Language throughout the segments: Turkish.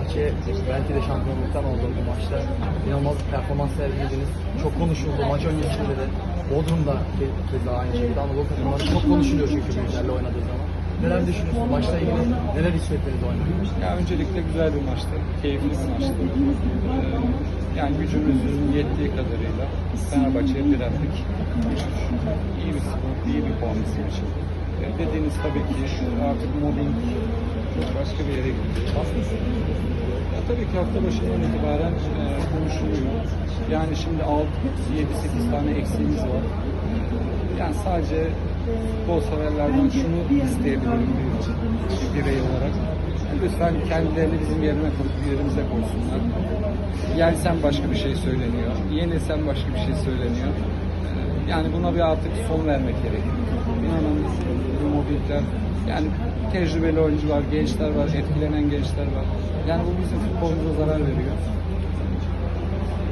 Fenerbahçe belki de şampiyonluktan olduğu bir maçta inanılmaz bir performans sergilediniz. Çok konuşuldu maç öncesinde de. Bodrum'da ke- keza aynı şekilde Anadolu takımları çok konuşuluyor çünkü büyüklerle oynadığı zaman. Neler düşünüyorsunuz? Maçla ilgili neler hissettiniz oynarken? Ya öncelikle güzel bir maçtı. Keyifli bir maçtı. Ee, yani gücümüzün yettiği kadarıyla Fenerbahçe'ye direndik. İyi bir skor, iyi bir puan bizim için. Ee, dediğiniz tabii ki artık mobbing başka bir yere gitti. Tabii ki hafta başından itibaren e, konuşuluyor. Yani şimdi 6, 7, 8 tane eksiğimiz var. Yani sadece futbol severlerden şunu isteyebilirim bir birey olarak. Lütfen kendilerini bizim yerine koyup yerimize koysunlar. Yensem başka bir şey söyleniyor. Yenilsem başka bir şey söyleniyor. Yani buna bir artık son vermek gerekiyor. İnanın bu mobiller yani tecrübeli oyuncular, gençler var, etkilenen gençler var. Yani bu bizim futbolumuza zarar veriyor.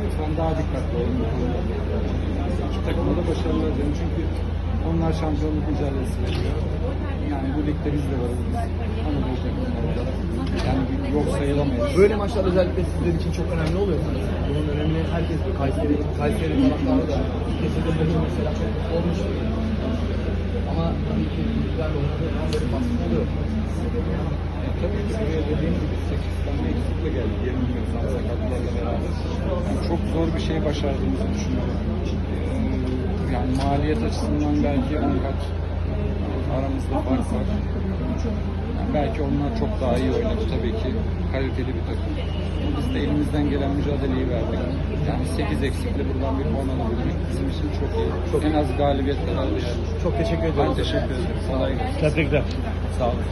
Lütfen daha dikkatli olun bu konuda. İki takıma da başarılar dilerim çünkü onlar şampiyonluk mücadelesi veriyor. Yani bu ligde biz de varız biz. Anadolu takımları olarak. Yani bir yok sayılamayız. Böyle maçlar özellikle sizler için çok önemli oluyor sanırım. Bunun önemli herkes Kayseri, Kayseri taraftarı da kesinlikle mesela çok mutlu olmuş. Ama tabii ki büyüklerle oynadığı zaman böyle baskı oluyor. Tabii ki dediğim gibi 8 tane eksikle geldik. Yenilmiyorsam sakatlarla beraber. Yani çok zor bir şey başardığımızı düşünüyorum. Ee, Yani maliyet açısından belki 10 kat aramızda fark var. Yani belki onlar çok daha iyi oynadı tabii ki. Kaliteli bir takım. Biz de elimizden gelen mücadeleyi verdik. Yani 8 eksikle buradan bir puan alabilmek bizim için çok iyi. Çok en az galibiyet kadar değerli. Çok teşekkür Ben ediyorum. teşekkür ederim. Kolay gelsin. Tebrikler. Sağ olun.